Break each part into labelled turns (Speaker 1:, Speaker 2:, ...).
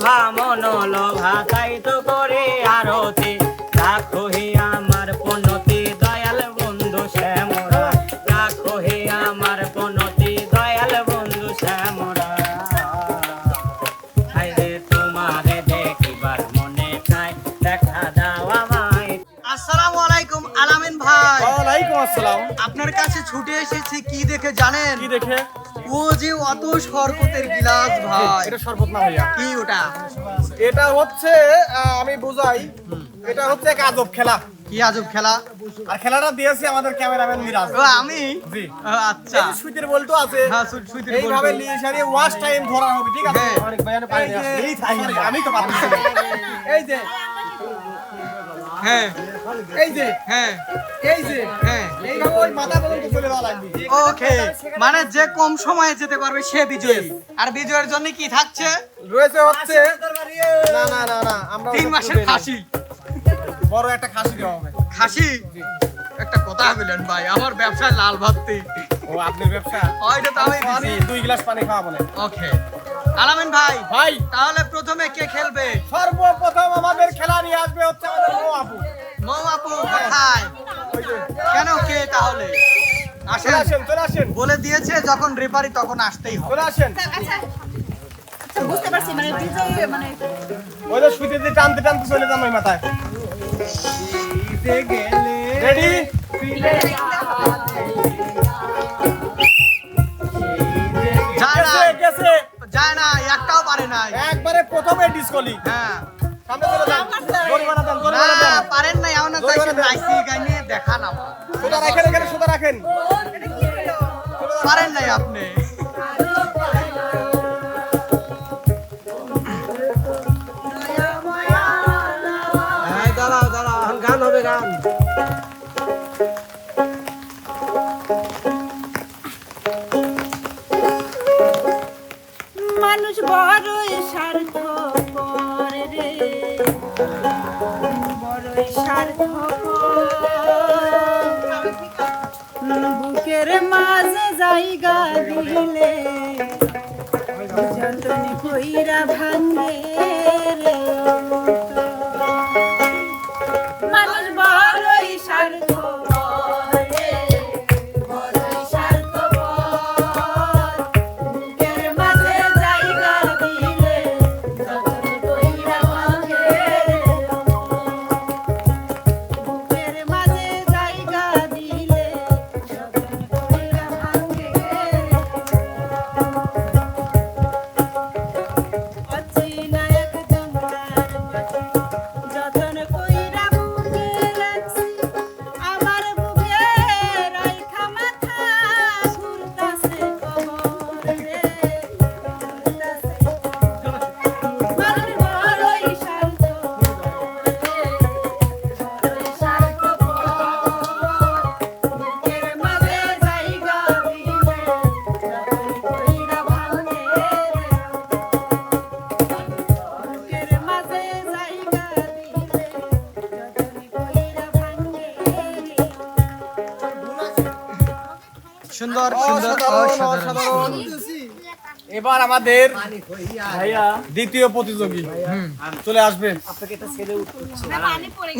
Speaker 1: লোভা মন লোভা তাই তো করে আরতি। রাখো হে আমার পনতি দয়াল বন্ধু শ্যামরা। রাখো হে আমার পনতি দয়াল বন্ধু শ্যামরা। তোমারে দেখিবার মনে চাই দেখা দাও আমায়।
Speaker 2: আসসালামু আলাইকুম আলামিন ভাই।
Speaker 3: ওয়ালাইকুম আসসালাম।
Speaker 2: আপনার কাছে ছুটে এসেছি কি দেখে জানেন?
Speaker 3: কি দেখে?
Speaker 2: ও যে অত শরবতের গিলাস ভাই।
Speaker 3: এটা শরবত না ভাইয়া।
Speaker 2: কি ওটা?
Speaker 3: এটা হচ্ছে আমি বুঝাই এটা হচ্ছে এক আজব খেলা।
Speaker 2: কি আজব খেলা?
Speaker 3: আর খেলাটা দিয়েছে আমাদের ক্যামেরাম্যান মিরাজ।
Speaker 2: ও আমি?
Speaker 3: জি।
Speaker 2: আচ্ছা।
Speaker 3: এই যে সুইটের বলতো আছে
Speaker 2: হ্যাঁ সু- সুইটির
Speaker 3: এইভাবে নিয়ে সারিয়ে ওয়াশ টাইম ধরা হবে ঠিক আছে?
Speaker 2: হ্যাঁ।
Speaker 3: এই যে- আমি তো পারছি এই যে
Speaker 2: হ্যাঁ।
Speaker 3: এই যে
Speaker 2: হ্যাঁ।
Speaker 3: এই যে
Speaker 2: হ্যাঁ।
Speaker 3: ওই মাথা পর্যন্ত চলে যাওয়া লাগবে।
Speaker 2: ওকে। মানে যে কম সময়ে যেতে পারবে সে বিজয়ী। আর বিজয়ের জন্য কি থাকছে?
Speaker 3: রয়েছে হচ্ছে না না না না আমরা
Speaker 2: তিন মাসের। ফাঁসি
Speaker 3: বড় একটা খাসি দেওয়া হবে।
Speaker 2: খাসি? একটা কথা বললেন ভাই আমার ব্যবসায় লাল ভাত্তি
Speaker 3: ও আপনার ব্যবসা?
Speaker 2: ওইটা তো আমি
Speaker 3: আমি দুই গ্লাস পানি খাওয়াবো না
Speaker 2: ওকে। আলামিন ভাই
Speaker 3: ভাই।
Speaker 2: তাহলে প্রথমে কে খেলবে?
Speaker 3: সর্বপ্রথম আমাদের খেলা নিয়ে আসবে হচ্ছে আমাদের মৌ আপু।
Speaker 2: মৌ আপু কোথায়? কেন কে তাহলে? আসেন।
Speaker 3: আসেন চলে আসেন।
Speaker 2: বলে দিয়েছে যখন রেপারি তখন আসতেই হবে।
Speaker 3: চলে আসেন।
Speaker 4: আচ্ছা আচ্ছা। বুঝতে পারছি মানে বিজয় মানে
Speaker 3: ওই যে সুইতে দিয়ে টানতে টানতে চলে যান ওই মাথায়। রেডি
Speaker 2: যায় না একটাও পারে নাই।
Speaker 3: একবারে প্রথমে ডিসকলি
Speaker 2: হ্যাঁ।
Speaker 3: সামনে চলে যান। জরিমানা দেন
Speaker 2: না
Speaker 3: জরিমানা দেন
Speaker 2: পারেন নাই এমন
Speaker 3: না
Speaker 2: চাইছেন আইসি গাইনে দেখা না।
Speaker 3: সোজা রাখেন এখানে সোজা রাখেন।
Speaker 2: পারেন নাই আপনি।
Speaker 4: বড়ই স্বার্থ রে। বড়ই বুকের জায়গা দিলে যতন কইরা ভাঙে
Speaker 3: অসাধারণ। এবার আমাদের দ্বিতীয় প্রতিযোগী। চলে আসবে।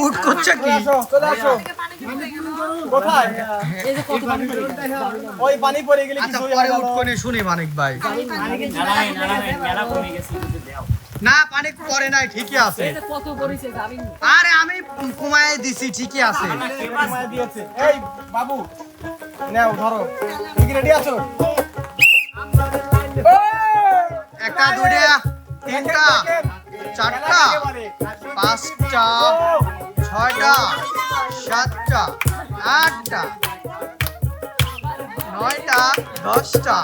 Speaker 2: উঠ করছে কি?
Speaker 3: চলে আসো চলে আসো। কোথায়? ওই পানি পড়ে গেলে
Speaker 2: আচ্ছা
Speaker 3: কিছু
Speaker 2: পরে উঠ করে শুনি মানিক ভাই। না পানি পরে নাই ঠিকই আছে। আরে আমি কমায় দিছি ঠিকই আছে।
Speaker 3: এই বাবু নাও ধরো। রেডি আছো?
Speaker 2: একটা দুইটা তিনটা চারটা পাঁচটা ছয়টা সাতটা আটটা নয়টা দশটা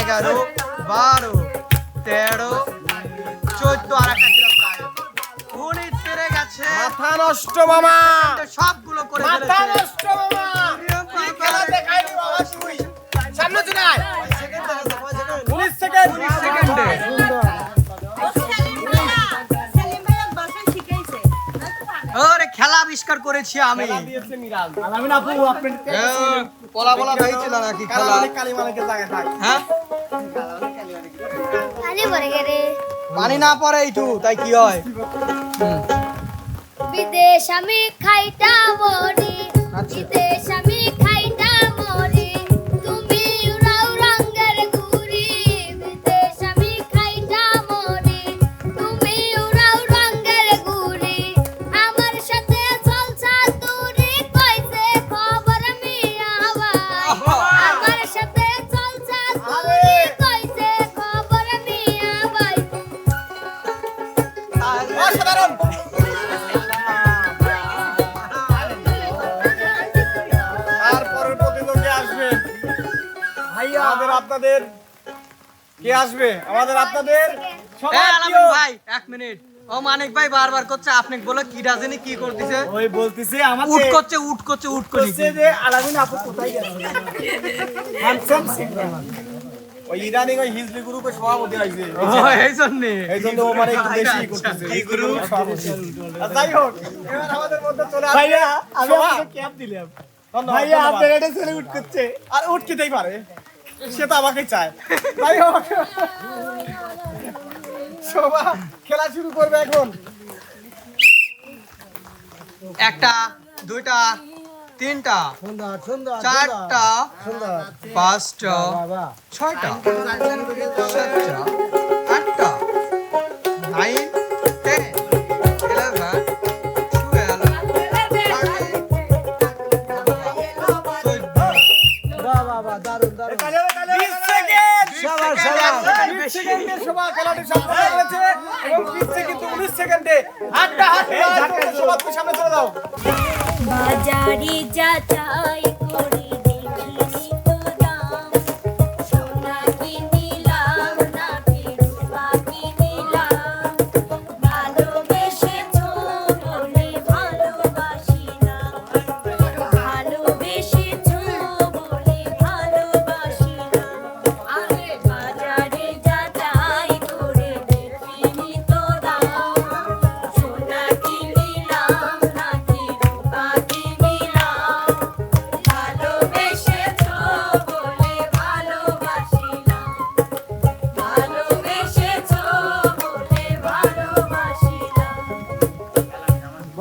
Speaker 2: এগারো বারো তেরো চোদ্দ আর একটা উনিশ পেরে গেছে।
Speaker 3: মাথা নষ্ট মামা।
Speaker 2: সবগুলো করে
Speaker 3: মাথা নষ্ট মামা। সামনে চলে
Speaker 2: ওরে খেলা আবিষ্কার করেছি আমি।
Speaker 3: খেলা দিয়েছে মিরাজ।
Speaker 2: এ, পলা পলা হয়েছিল নাকি খেলা?
Speaker 3: কালা কালী মালিকের জায়গায় থাক।
Speaker 2: হ্যাঁ?
Speaker 5: পানি
Speaker 2: না পড়ে এইটু তাই কি হয়?
Speaker 5: বিদেশ আমি খাইটা
Speaker 2: আচ্ছা।
Speaker 5: বিদেশ আমি
Speaker 3: আপনাদের? কে আসবে? আমাদের আপনাদের?
Speaker 2: ভাই এক মিনিট। ও মানিক ভাই বারবার করছে আপনি বলে কি রাজনী কি করতেছে?
Speaker 3: ওই বলতেছে আমাকে
Speaker 2: করছে উঠ করছে উঠ করছে
Speaker 3: যে আলামিন আপু কোথায় গেছে? হ্যান্ডসাম ওই ইরানি ওই হিজলি গ্রুপের সভাপতি হইছে
Speaker 2: এই জন্য।
Speaker 3: এই জন্য ও মানে একটু বেশি করতেছে। কি গ্রুপ? সভাপতি। আর যাই হোক। এবার আমাদের মধ্যে চলে আসবে ভাইয়া আমি আপনাকে ক্যাপ দিলাম। ভাইয়া আপনার এটা ছেলে উঠ করছে। আর উঠ কিতেই পারে? সে তো আমাকে চায়। তাই আমাকে শোভা খেলা শুরু করবে এখন।
Speaker 2: একটা দুইটা তিনটা চারটা পাঁচটা ছয়টা সাতটা।
Speaker 3: শাবাশ শাবাশ 20 খেলাটি সম্পন্ন হয়েছে এবং পিচ্ছে কিন্তু 19 সেকেন্ডে আটটা হাত মিলায় সামনে চলে যাও
Speaker 5: বাজারে যাচাই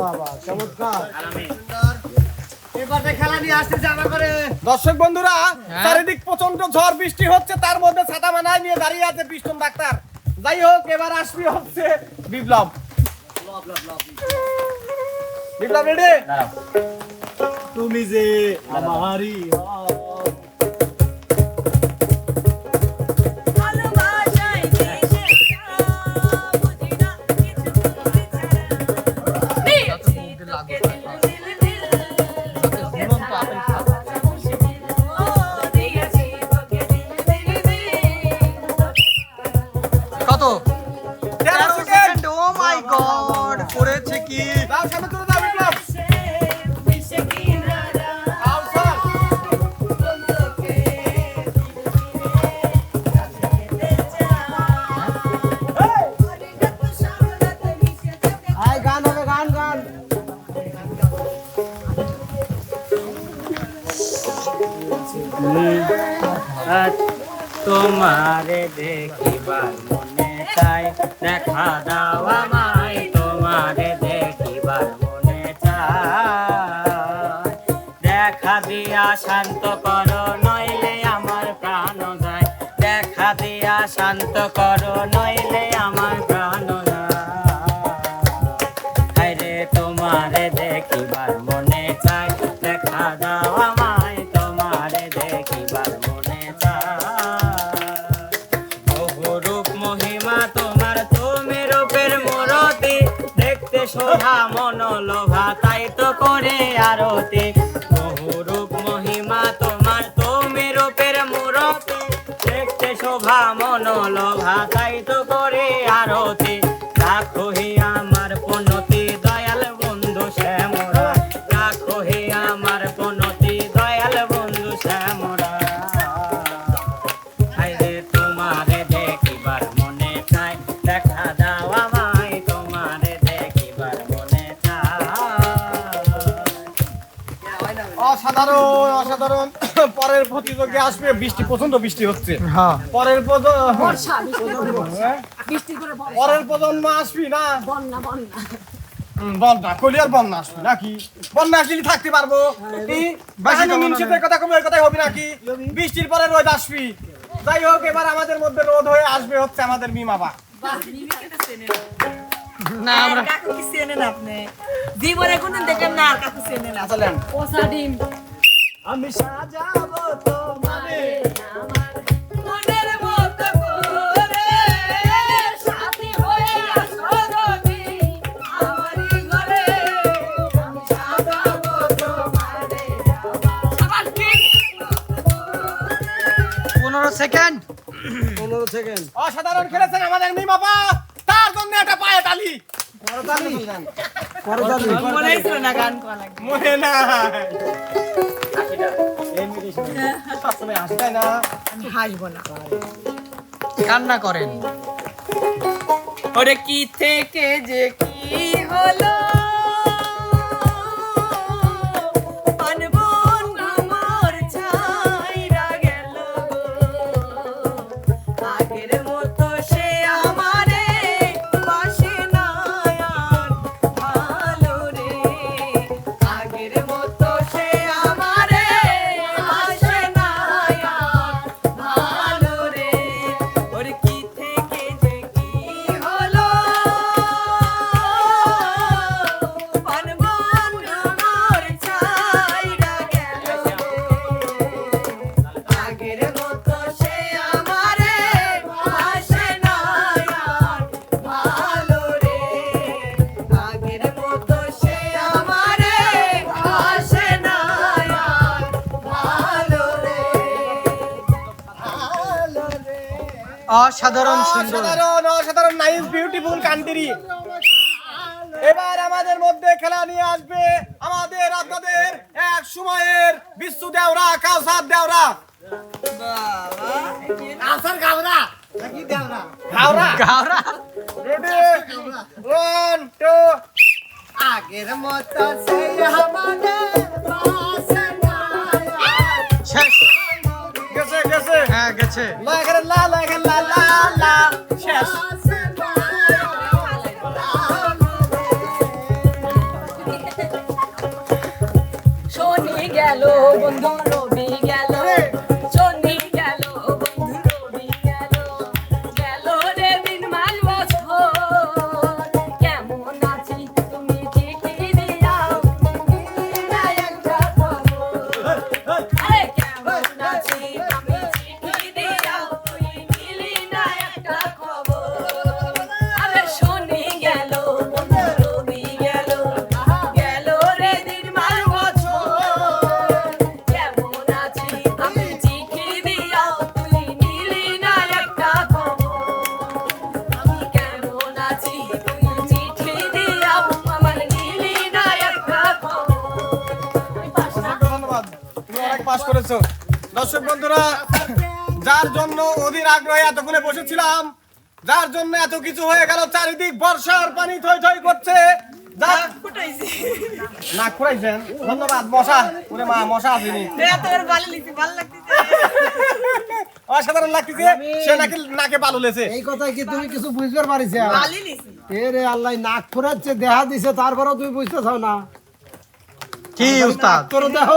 Speaker 3: বাবা চমৎকার। দর্শক বন্ধুরা চারিদিক প্রচণ্ড ঝড় বৃষ্টি হচ্ছে তার মধ্যে ছাতা মানায় নিয়ে দাঁড়িয়ে আছে পিস্টন ডাক্তার। যাই হোক এবার আসবি হচ্ছে বিপ্লব। বিপ্লব রেডি তুমি যে আমারই
Speaker 4: ও
Speaker 2: মাই গড করেছে কি?
Speaker 1: দিয়া শান্ত করো, নইলে আমার প্রাণ যায় তোমারে দেখিবার মনে চাই। দেখা দাও আমায়, তোমারে দেখিবার মনে চাই। রূপ মহিমা তোমার, তুমি রূপের মূরতি। দেখতে শোভা মন লোভা তাই তো করে আরতি। শোভা মন লোভা তাই তো করে আরতি। রাখো হে আমার পনতি দয়াল বন্ধু শ্যামরা। রাখো হে আমার পনতি দয়াল বন্ধু শ্যামরা। হায়রে তোমারে দেখিবার মনে চাই। দেখা দাও আমায়, তোমারে দেখিবার মনে চাই।
Speaker 3: অসাধারণ অসাধারণ। পরের প্রতিযোগী আসবে বৃষ্টি প্রচণ্ড বৃষ্টি হচ্ছে।
Speaker 2: হ্যাঁ।
Speaker 3: পরের
Speaker 6: বর্ষা।
Speaker 3: পরের প্রজন্ম আসবি না?
Speaker 6: বন্যা বন্যা।
Speaker 3: হুম, বন্যা কলিয়ার বন্যা আসবে নাকি? বন্যা আসলে থাকতে পারব। এই কথা কবে কথাই হবে নাকি? বৃষ্টির পরে রোদ আসবি। যাই হোক এবার আমাদের মধ্যে রোদ হয়ে আসবে হচ্ছে আমাদের মিমাবা
Speaker 2: না আমরা
Speaker 4: কাকু কি চেনেন আপনি? জীবনে কোনদিন দেখেন না কাকু চেনেন না।
Speaker 6: পোষা ডিম।
Speaker 3: আমি সাজাবো তোমারে।
Speaker 5: মনের মতো করে সাথী হয়ে আসো যদি আমারই ঘরে। আমি সাজাবো তোমারে। আবার কি?
Speaker 2: পনেরো সেকেন্ড।
Speaker 3: অসাধারণ খেলেছেন আমাদের মিমাপা তার জন্য একটা পায়ে তালি।
Speaker 4: মনে ছিল না গান?
Speaker 3: মনে না
Speaker 4: আমি হাসবো না।
Speaker 2: কান্না করেন।
Speaker 4: ওরে কি থেকে যে কি হলো?
Speaker 2: অসাধারণ সুন্দর।
Speaker 3: অসাধারণ অসাধারণ নাইস বিউটিফুল কান্ট্রি এবার আমাদের মধ্যে খেলা নিয়ে আসবে আমাদের আপনাদের এক সময়ের বিশ্ব দেওরা কাউসার দেওরা। ঘাওরা
Speaker 2: গাওরা?
Speaker 3: রেডি টু
Speaker 2: আগের মতো সেই আমাদের শেষ।
Speaker 3: গেছে গেছে।
Speaker 2: হ্যাঁ গেছে।
Speaker 3: এখানে লা দর্শক বন্ধুরা যার জন্য অধীর আগ্রহে এতক্ষণে বসেছিলাম যার জন্য এত কিছু হয়ে গেল চারিদিক বর্ষার পানি থই থই করছে। ধন্যবাদ মশা। ওরে মা মশা আসেনি
Speaker 4: এত করে ভালো লিখতে ভালো লাগতেছে।
Speaker 3: অসাধারণ লাগতেছে সে নাকি নাকে বালু লেছে।
Speaker 7: এই কথাই কি তুমি কিছু বুঝতে পারিস রে আল্লাহ নাক ফুরাচ্ছে দেহা দিছে তারপরেও তুমি বুঝতে চাও না।
Speaker 2: কি উস্তাদ?
Speaker 7: তোর দেহ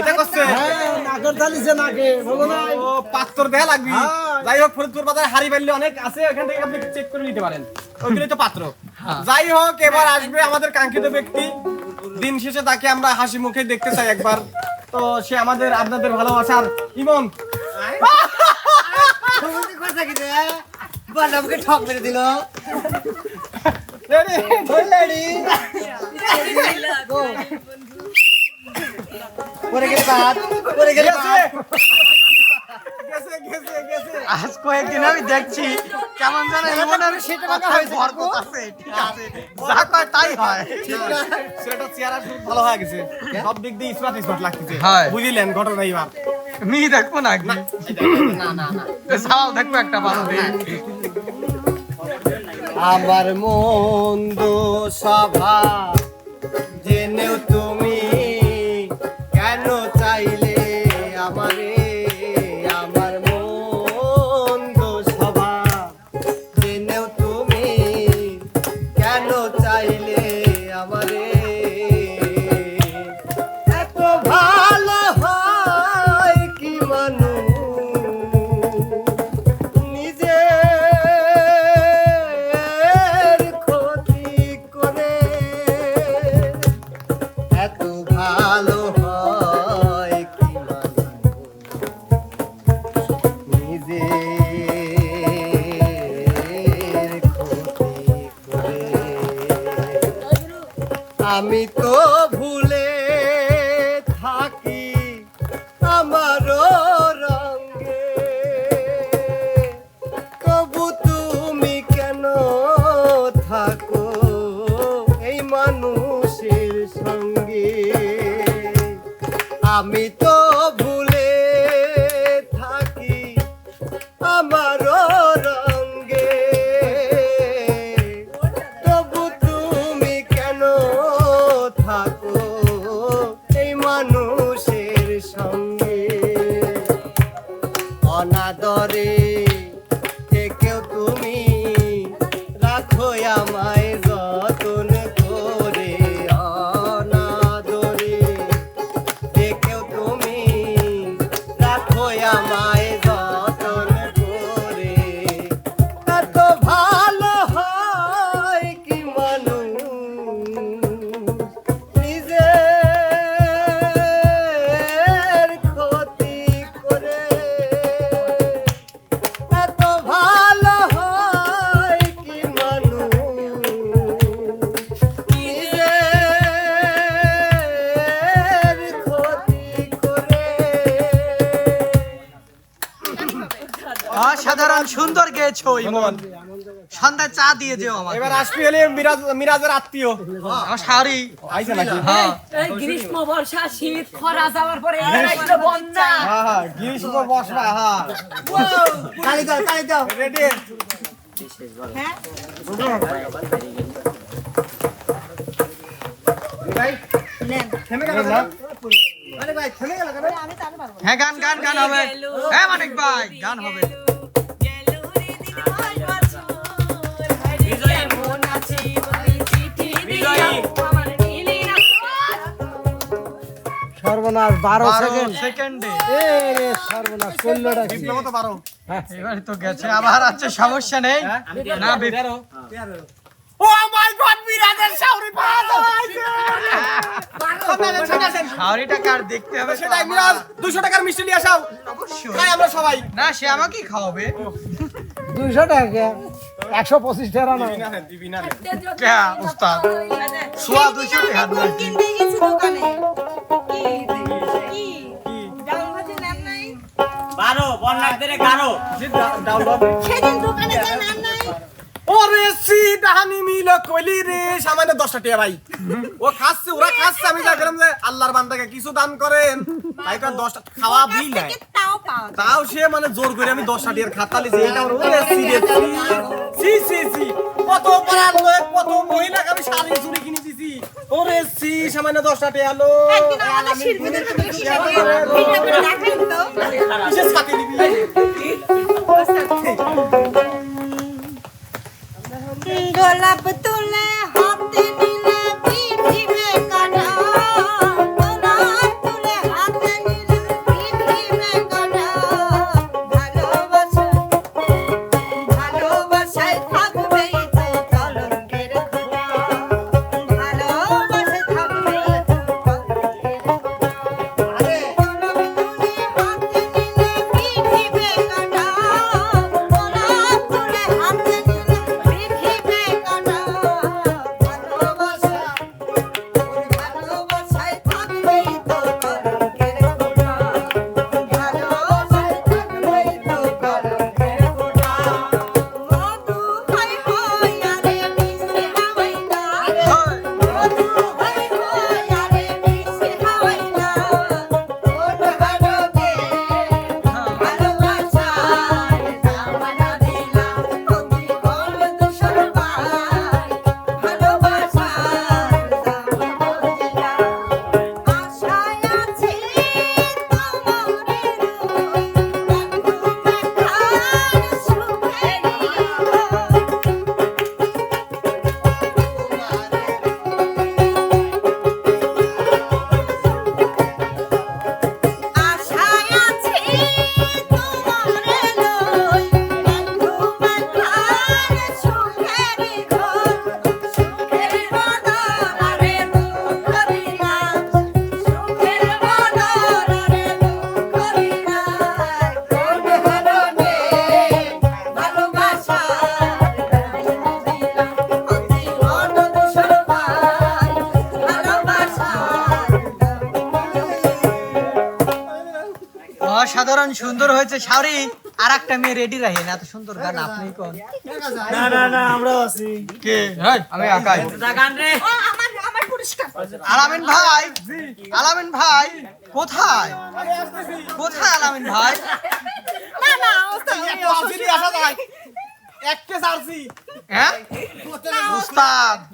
Speaker 3: এটা করছে।
Speaker 7: হ্যাঁ তালিছে নাকে বলো না।
Speaker 3: ও পাত্তর লাগবি।
Speaker 7: হ্যাঁ।
Speaker 3: যাই হোক ফরিদপুর বাজারে হাড়ি বাড়লে অনেক আছে ওখান থেকে আপনি চেক করে নিতে পারেন। তো পাত্র। যাই হোক এবার আসবে আমাদের কাঙ্ক্ষিত ব্যক্তি। দিন শেষে তাকে আমরা হাসি মুখে দেখতে চাই একবার। তো সে আমাদের আপনাদের ভালোবাসার ইমন।
Speaker 7: ঠক মেরে দিল পরে গেলে পরে গেলে
Speaker 3: গেছে!
Speaker 2: আজ কয়েকদিন আমি দেখছি কেমন যেন বরকত আছে ঠিক আছে যা কয় তাই হয়।
Speaker 3: সেটা চেহারা খুব ভালো হয়ে গেছে। সব দিক দিয়ে স্মার্ট স্মার্ট লাগতেছে।
Speaker 2: হয়।
Speaker 3: বুঝিলেন ঘটনা এবার
Speaker 2: মি দেখব না কি সাওয়াল দেখব একটা ভালো
Speaker 7: আমার মন্দ সভা জেনেও তুমি আমি
Speaker 2: সুন্দর ইমন সন্ধ্যায় চা দিয়ে যেও আমার
Speaker 7: এবার আসবি হলে মিরাজ মিরাজের আত্মীয়।
Speaker 2: আমার শাড়ি।
Speaker 7: আইছে নাকি?
Speaker 2: হ্যাঁ।
Speaker 5: গ্রীষ্ম বর্ষা শীত খরা যাওয়ার পরে আসলো বন্যা।
Speaker 7: হ্যাঁ হ্যাঁ গ্রীষ্ম বর্ষা হ্যাঁ।
Speaker 2: তালি দাও তালি দাও।
Speaker 7: রেডি ভাই
Speaker 4: নেন।
Speaker 7: থেমে গেল না ভাই থেমে গেল
Speaker 4: আমি তো পারব
Speaker 2: হ্যাঁ গান গান গান হবে। হ্যাঁ মানিক ভাই গান হবে।
Speaker 6: সর্বনাশ বারো
Speaker 2: বারো
Speaker 6: সেকেন্ড
Speaker 2: সেকেন্ডে
Speaker 6: সর্বনাশ করলোটা কি
Speaker 7: তো পারো
Speaker 2: এবারে তো গেছে আবার আছে সমস্যা নেই। না বিপ-
Speaker 7: ও মাই গড মিরাজের শাওরি পাওয়া যাচ্ছে।
Speaker 2: শাড়িটা কার দেখতে হবে তো
Speaker 7: মিরাজ 200 টাকার মিষ্টি নিয়ে আসাও।
Speaker 2: অবশ্যই।
Speaker 7: আমরা সবাই।
Speaker 2: না সে আমাকেই খাওয়াবে।
Speaker 6: দুইশো টাকা। একশো পঁচিশ টাকা না।
Speaker 2: উস্তাদ? সোয়া দুশো টাকা
Speaker 1: বারো বন্যাদের গারো।
Speaker 4: সেদিন দোকানে যাই নেন নাই
Speaker 7: ডাহানি মিল কইলি রে সামান্য 10 টাকা ভাই। ও খাচ্ছে ওরা খাচ্ছে আমি যা গেলাম যে আল্লাহর বান্দাকে কিছু দান করেন। তাই 10 খাওয়া বিল নাই।
Speaker 4: তাও
Speaker 7: সে মানে জোর করে আমি 10 টাকার খাতালি যে এটা ওরে সি সি সি সি কত পড়ার লোক কত মহিলা আমি শাড়ি চুড়ি কিনে দিছি ওরে সি সামান্য 10 টাকা এলো
Speaker 4: একদিন আমাদের শিল্পীদেরকে বেশি সাথে ভিডিও করে দেখাই তো।
Speaker 7: কিসের সাথে দিবি।
Speaker 4: গোলাপ তুলে
Speaker 2: অসাধারণ সুন্দর হয়েছে শাড়ি আর একটা মেয়ে রেডি রাখেন এত সুন্দর গান আপনি কোন?
Speaker 3: না না না আমরা আছি।
Speaker 2: কে? আমি একাই।
Speaker 1: গান রে।
Speaker 4: আমার আমার পুরস্কার।
Speaker 2: আলামিন ভাই আলামিন ভাই কোথায়? কোথায় আলামিন ভাই?
Speaker 4: না না
Speaker 3: আসা যায়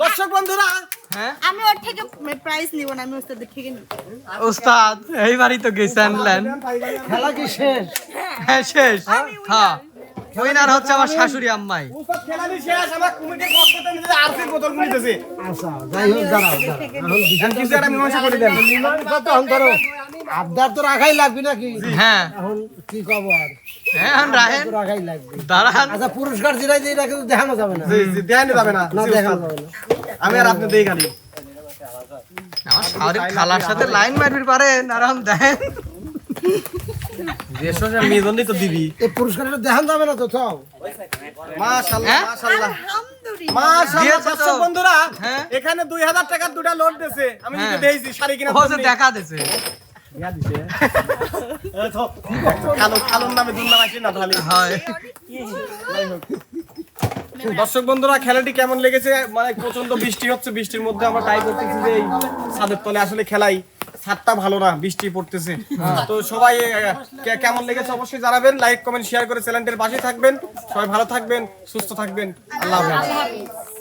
Speaker 3: দর্শক বন্ধুরা
Speaker 2: হ্যাঁ?
Speaker 4: আমি ওর থেকে প্রাইজ নিব না আমি ওস্তাদের থেকে নিব।
Speaker 2: উস্তাদ এইবারই তো গেছেন লেন
Speaker 6: খেলা কি শেষ?
Speaker 2: হ্যাঁ শেষ। হ্যাঁ। উইনার হচ্ছে আমার শাশুড়ি আম্মাই।
Speaker 3: উস্তাদ খেলানি শেষ আমার কমিটির পক্ষ থেকে আরসির বোতল নিতেছে
Speaker 6: আচ্ছা যাই হোক দাঁড়াও দাঁড়াও। এখন
Speaker 3: এখন কিছু একটা মীমাংসা করে দেন
Speaker 6: মীমাংসা তো এখন আবদার তো রাখাই লাগবে নাকি?
Speaker 2: হ্যাঁ।
Speaker 6: এখন কি কব আর
Speaker 2: হ্যাঁ এখন রাহেন
Speaker 6: রাখাই লাগবে।
Speaker 2: দাঁড়ান।
Speaker 6: আচ্ছা পুরস্কার যেটা দিয়ে এটা কিন্তু দেখানো যাবে না।
Speaker 3: জি জি দেখানো যাবে না।
Speaker 6: না দেখানো যাবে না।
Speaker 3: আমি আর আপনি দেই খালি
Speaker 2: আমার শাশুড়ি খালার সাথে লাইন মারবি পারেন আরাম দেন।
Speaker 3: যে সোজা তো দিবি।
Speaker 6: এই পুরস্কারটা দেখানো যাবে না তো তাও
Speaker 3: মাশাআল্লাহ
Speaker 2: হ্যাঁ?
Speaker 3: মাশাআল্লাহ মাশাআল্লাহ দর্শক বন্ধুরা
Speaker 2: হ্যাঁ।
Speaker 3: এখানে 2000 টাকার দুটা লোড দিয়েছে। আমি
Speaker 2: হ্যাঁ।
Speaker 3: নিজে দেইছি শাড়ি কিনা
Speaker 2: দেখা দিছে হয়।
Speaker 3: দর্শক বন্ধুরা খেলাটি কেমন লেগেছে? মানে প্রচণ্ড বৃষ্টি হচ্ছে। বৃষ্টির মধ্যে আমরা ট্রাই করতেছি যে এই ছাদের তলে আসলে খেলাই। ছাদটা ভালো না বৃষ্টি পড়তেছে। তো সবাই কে- কেমন লেগেছে অবশ্যই জানাবেন। লাইক কমেন্ট শেয়ার করে চ্যানেলটির পাশে থাকবেন। সবাই ভালো থাকবেন সুস্থ থাকবেন। আল্লাহ হাফেজ।